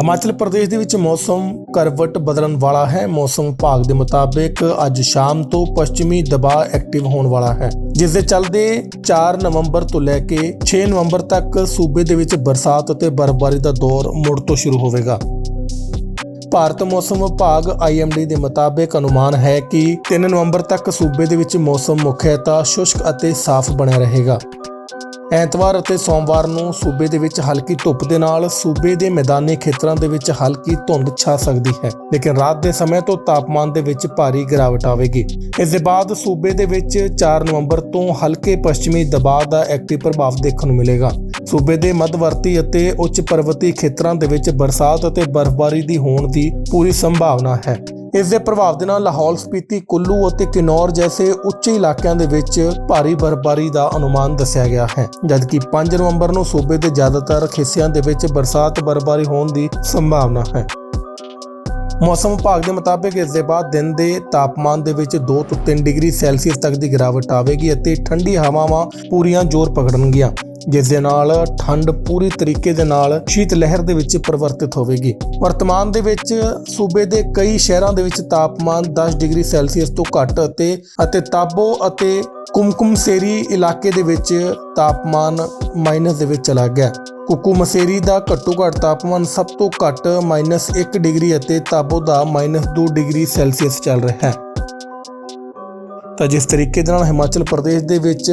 ਹਿਮਾਚਲ ਪ੍ਰਦੇਸ਼ ਦੇ ਵਿੱਚ ਮੌਸਮ ਕਰਵਟ ਬਦਲਣ ਵਾਲਾ ਹੈ। ਮੌਸਮ ਵਿਭਾਗ ਦੇ ਮੁਤਾਬਿਕ ਅੱਜ ਸ਼ਾਮ ਤੋਂ ਪੱਛਮੀ ਦਬਾਅ ਐਕਟਿਵ ਹੋਣ ਵਾਲਾ ਹੈ। ਜਿਸ ਦੇ ਚੱਲਦੇ 4 ਨਵੰਬਰ ਤੋਂ ਲੈ ਕੇ 6 ਨਵੰਬਰ ਤੱਕ ਸੂਬੇ ਦੇ ਵਿੱਚ ਬਰਸਾਤ ਅਤੇ ਬਰਫ਼ਬਾਰੀ ਦਾ ਦੌਰ ਮੁੜ ਤੋਂ ਸ਼ੁਰੂ ਹੋਵੇਗਾ। ਭਾਰਤ ਮੌਸਮ ਵਿਭਾਗ IMD ਦੇ ਮੁਤਾਬਿਕ ਅਨੁਮਾਨ ਹੈ ਕਿ 3 ਨਵੰਬਰ ਤੱਕ ਸੂਬੇ ਦੇ ਵਿੱਚ ਮੌਸਮ ਮੁੱਖਤः ਸ਼ੁਸ਼ਕ ਅਤੇ ਸਾਫ਼ ਬਣਿਆ ਰਹੇਗਾ। ਐਤਵਾਰ ਅਤੇ ਸੋਮਵਾਰ ਨੂੰ ਸੂਬੇ ਦੇ ਵਿੱਚ ਹਲਕੀ ਧੁੱਪ ਦੇ ਨਾਲ ਸੂਬੇ ਦੇ ਮੈਦਾਨੀ ਖੇਤਰਾਂ ਦੇ ਵਿੱਚ ਹਲਕੀ ਧੁੰਦ ਛਾ ਸਕਦੀ ਹੈ, ਲੇਕਿਨ ਰਾਤ ਦੇ ਸਮੇਂ ਤੋਂ ਤਾਪਮਾਨ ਦੇ ਵਿੱਚ ਭਾਰੀ ਗਿਰਾਵਟ ਆਵੇਗੀ। ਇਸ ਦੇ ਬਾਅਦ ਸੂਬੇ ਦੇ ਵਿੱਚ 4 ਨਵੰਬਰ ਤੋਂ ਹਲਕੇ ਪੱਛਮੀ ਦਬਾਅ ਦਾ ਐਕਟਿਵ ਪ੍ਰਭਾਵ ਦੇਖਣ ਨੂੰ ਮਿਲੇਗਾ। ਸੂਬੇ ਦੇ ਮੱਧਵਰਤੀ ਅਤੇ ਉੱਚ ਪਰਵਤੀ ਖੇਤਰਾਂ ਦੇ ਵਿੱਚ ਬਰਸਾਤ ਅਤੇ ਬਰਫ਼ਬਾਰੀ ਦੀ ਹੋਣ ਦੀ ਪੂਰੀ ਸੰਭਾਵਨਾ ਹੈ। ਇਸ ਦੇ ਪ੍ਰਭਾਵ ਦੇ ਨਾਲ ਲਾਹੌਲ ਸਪੀਤੀ ਕੁੱਲੂ ਅਤੇ ਕਿਨੌਰ ਜੈਸੇ ਉੱਚੇ ਇਲਾਕਿਆਂ ਦੇ ਵਿੱਚ ਭਾਰੀ ਬਰਫ਼ਬਾਰੀ ਦਾ ਅਨੁਮਾਨ ਦੱਸਿਆ ਗਿਆ ਹੈ। ਜਦਕਿ 5 ਨਵੰਬਰ ਨੂੰ ਸੂਬੇ ਦੇ ਜ਼ਿਆਦਾਤਰ ਹਿੱਸਿਆਂ ਦੇ ਵਿੱਚ ਬਰਸਾਤ ਬਰਫ਼ਬਾਰੀ ਹੋਣ ਦੀ ਸੰਭਾਵਨਾ ਹੈ। ਮੌਸਮ ਵਿਭਾਗ ਦੇ ਮੁਤਾਬਿਕ ਇਸ ਦੇ ਬਾਅਦ ਦਿਨ ਦੇ ਤਾਪਮਾਨ ਦੇ ਵਿੱਚ 2 ਤੋਂ 3 ਡਿਗਰੀ ਸੈਲਸੀਅਸ ਤੱਕ ਦੀ ਗਿਰਾਵਟ ਆਵੇਗੀ ਅਤੇ ਠੰਡੀ ਹਵਾਵਾਂ ਪੂਰੀਆਂ ਜ਼ੋਰ ਪਕੜਨਗੀਆਂ। ਜਿਸ ਦੇ ਨਾਲ ਠੰਡ ਪੂਰੀ ਤਰੀਕੇ ਦੇ ਨਾਲ ਸ਼ੀਤ ਲਹਿਰ ਦੇ ਵਿੱਚ ਪਰਿਵਰਤਿਤ ਹੋਵੇਗੀ। ਵਰਤਮਾਨ ਦੇ ਵਿੱਚ ਸੂਬੇ ਦੇ ਕਈ ਸ਼ਹਿਰਾਂ ਦੇ ਵਿੱਚ ਤਾਪਮਾਨ 10 ਡਿਗਰੀ ਸੈਲਸੀਅਸ ਤੋਂ ਘੱਟ ਅਤੇ ਅਤੇ ਤਾਬੋ ਅਤੇ ਕੁਮਕੁਮਸੇਰੀ ਇਲਾਕੇ ਦੇ ਵਿੱਚ ਤਾਪਮਾਨ ਮਾਈਨਸ ਦੇ ਵਿੱਚ ਚਲਾ ਗਿਆ। ਕੁਕੂਮਸੇਰੀ ਦਾ ਘੱਟੋ ਘੱਟ ਤਾਪਮਾਨ ਸਭ ਤੋਂ ਘੱਟ -1 ਡਿਗਰੀ ਅਤੇ ਤਾਬੋ ਦਾ -2 ਡਿਗਰੀ ਸੈਲਸੀਅਸ ਚੱਲ ਰਿਹਾ ਹੈ। ਤਾਂ ਜਿਸ ਤਰੀਕੇ ਦੇ ਨਾਲ ਹਿਮਾਚਲ ਪ੍ਰਦੇਸ਼ ਦੇ ਵਿੱਚ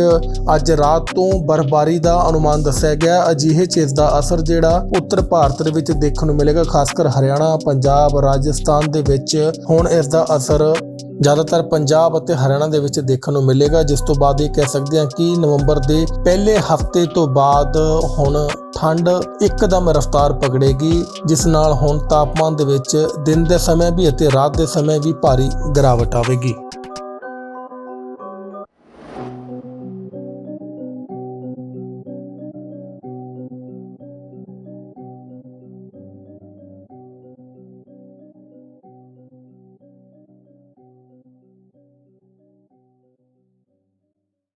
ਅੱਜ ਰਾਤ ਤੋਂ ਬਰਫ਼ਬਾਰੀ ਦਾ ਅਨੁਮਾਨ ਦੱਸਿਆ ਗਿਆ, ਅਜਿਹੇ ਚ ਇਸ ਦਾ ਅਸਰ ਜਿਹੜਾ ਉੱਤਰ ਭਾਰਤ ਦੇ ਵਿੱਚ ਦੇਖਣ ਨੂੰ ਮਿਲੇਗਾ ਖਾਸ ਕਰ ਹਰਿਆਣਾ, ਪੰਜਾਬ, ਰਾਜਸਥਾਨ ਦੇ ਵਿੱਚ ਹੁਣ ਇਸ ਦਾ ਅਸਰ ਜ਼ਿਆਦਾਤਰ ਪੰਜਾਬ ਅਤੇ ਹਰਿਆਣਾ ਦੇ ਵਿੱਚ ਦੇਖਣ ਨੂੰ ਮਿਲੇਗਾ, ਜਿਸ ਤੋਂ ਬਾਅਦ ਇਹ ਕਹਿ ਸਕਦੇ ਹਾਂ ਕਿ ਨਵੰਬਰ ਦੇ ਪਹਿਲੇ ਹਫ਼ਤੇ ਤੋਂ ਬਾਅਦ ਹੁਣ ਠੰਡ ਇੱਕਦਮ ਰਫ਼ਤਾਰ ਪਕੜੇਗੀ, ਜਿਸ ਨਾਲ ਹੁਣ ਤਾਪਮਾਨ ਦੇ ਵਿੱਚ ਦਿਨ ਦੇ ਸਮੇਂ ਵੀ ਅਤੇ ਰਾਤ ਦੇ ਸਮੇਂ ਵੀ ਭਾਰੀ ਗਿਰਾਵਟ ਆਵੇਗੀ।